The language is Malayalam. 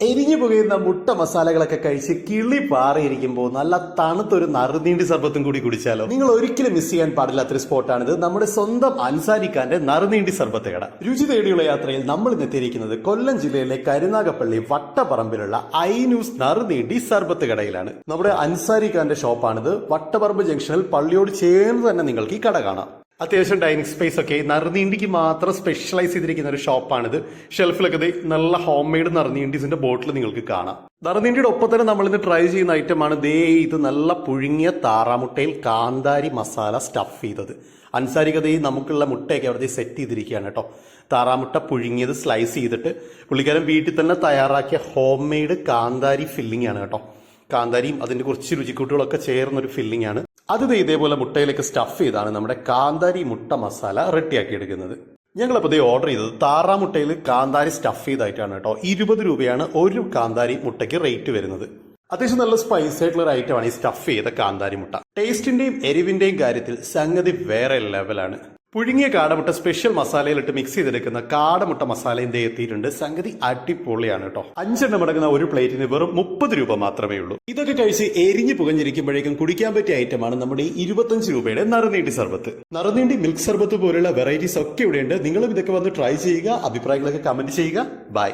എരിഞ്ഞു പുകയുന്ന മുട്ട മസാലകളൊക്കെ കഴിച്ച് കിളി പാറിയിരിക്കുമ്പോൾ നല്ല തണുത്തൊരു നറുനീണ്ടി സർബത്തും കൂടി കുടിച്ചാലോ? നിങ്ങൾ ഒരിക്കലും മിസ് ചെയ്യാൻ പാടില്ലാത്തൊരു സ്പോട്ടാണിത്. നമ്മുടെ സ്വന്തം അൻസാരിക്കാന്റെ നറുനീണ്ടി സർബത്ത് കട. രുചി തേടിയുള്ള യാത്രയിൽ നമ്മൾ ഇന്ന് എത്തിയിരിക്കുന്നത് കൊല്ലം ജില്ലയിലെ കരുനാഗപ്പള്ളി വട്ടപ്പറമ്പിലുള്ള ഐ ന്യൂസ് നറുനീണ്ടി സർബത്ത് കടയിലാണ്. നമ്മുടെ അൻസാരിക്കാന്റെ ഷോപ്പാണിത്. വട്ടപ്പറമ്പ് ജംഗ്ഷനിൽ പള്ളിയോട് ചേർന്ന് തന്നെ നിങ്ങൾക്ക് ഈ കട കാണാം. അത്യാവശ്യം ഡൈനിങ് സ്പേസ് ഒക്കെ. നറുനീണ്ടിക്ക് മാത്രം സ്പെഷ്യലൈസ് ചെയ്തിരിക്കുന്ന ഒരു ഷോപ്പാണിത് ഷെൽഫിലൊക്കെ നല്ല ഹോം മെയ്ഡ് നറുനീണ്ടീസിന്റെ ബോട്ടിൽ നിങ്ങൾക്ക് കാണാം. നറുനീണ്ടിയുടെ ഒപ്പം തന്നെ നമ്മൾ ഇന്ന് ട്രൈ ചെയ്യുന്ന ഐറ്റമാണ് ദേ ഇത് നല്ല പുഴുങ്ങിയ താറാമുട്ടയിൽ കാന്താരി മസാല സ്റ്റഫ് ചെയ്തത്. അൻസാരിക ദേ നമുക്കുള്ള മുട്ടയൊക്കെ അവിടെ സെറ്റ് ചെയ്തിരിക്കുകയാണ് കേട്ടോ. താറാമുട്ട പുഴുങ്ങിയത് സ്ലൈസ് ചെയ്തിട്ട് പുള്ളിക്കാരൻ വീട്ടിൽ തന്നെ തയ്യാറാക്കിയ ഹോം മെയ്ഡ് കാന്താരി ഫില്ലിംഗ് ആണ് കേട്ടോ. കാന്താരിയും അതിന്റെ കുറച്ച് രുചിക്കൂട്ടുകളൊക്കെ ചേർന്നൊരു ഫില്ലിംഗ് ആണ് അത് ഇതേപോലെ മുട്ടയിലേക്ക് സ്റ്റഫ് ചെയ്താണ് നമ്മുടെ കാന്താരി മുട്ട മസാല റെഡിയാക്കി എടുക്കുന്നത് ഞങ്ങളപ്പോൾ ഇതേ ഓർഡർ ചെയ്തത് താറാമുട്ടയിൽ കാന്താരി സ്റ്റഫ് ചെയ്തായിട്ടാണ് കേട്ടോ. ഇരുപത് രൂപയാണ് ഒരു കാന്താരി മുട്ടയ്ക്ക് റേറ്റ് വരുന്നത്. അത്യാവശ്യം നല്ല സ്പൈസി ആയിട്ടുള്ള ഒരു ഐറ്റമാണ് ഈ സ്റ്റഫ് ചെയ്ത കാന്താരി മുട്ട. ടേസ്റ്റിന്റെയും എരിവിന്റെയും കാര്യത്തിൽ സംഗതി വേറെ ലെവലാണ് പുഴുങ്ങിയ കാടമുട്ട സ്പെഷ്യൽ മസാലയിലിട്ട് മിക്സ് ചെയ്തെടുക്കുന്ന കാടമുട്ട മസാലയും ദേ എത്തിയിട്ടുണ്ട്. സംഗതി അടിപൊളിയാണ് കേട്ടോ അഞ്ചെണ്ണം അടങ്ങുന്ന ഒരു പ്ലേറ്റിന് വെറും മുപ്പത് രൂപ മാത്രമേ ഉള്ളൂ. ഇതൊക്കെ കഴിച്ച് എരിഞ്ഞു പുകഞ്ഞിരിക്കുമ്പോഴേക്കും കുടിക്കാൻ പറ്റിയ ഐറ്റമാണ് നമ്മുടെ ഈ ഇരുപത്തഞ്ച് രൂപയുടെ നറുനീണ്ടി സർബത്ത്. നറുനീണ്ടി മിൽക്ക് സർബത്ത് പോലുള്ള വെറൈറ്റീസ് ഒക്കെ ഇവിടെയുണ്ട്. നിങ്ങളും ഇതൊക്കെ വന്ന് ട്രൈ ചെയ്യുക. അഭിപ്രായങ്ങളൊക്കെ കമന്റ് ചെയ്യുക. ബൈ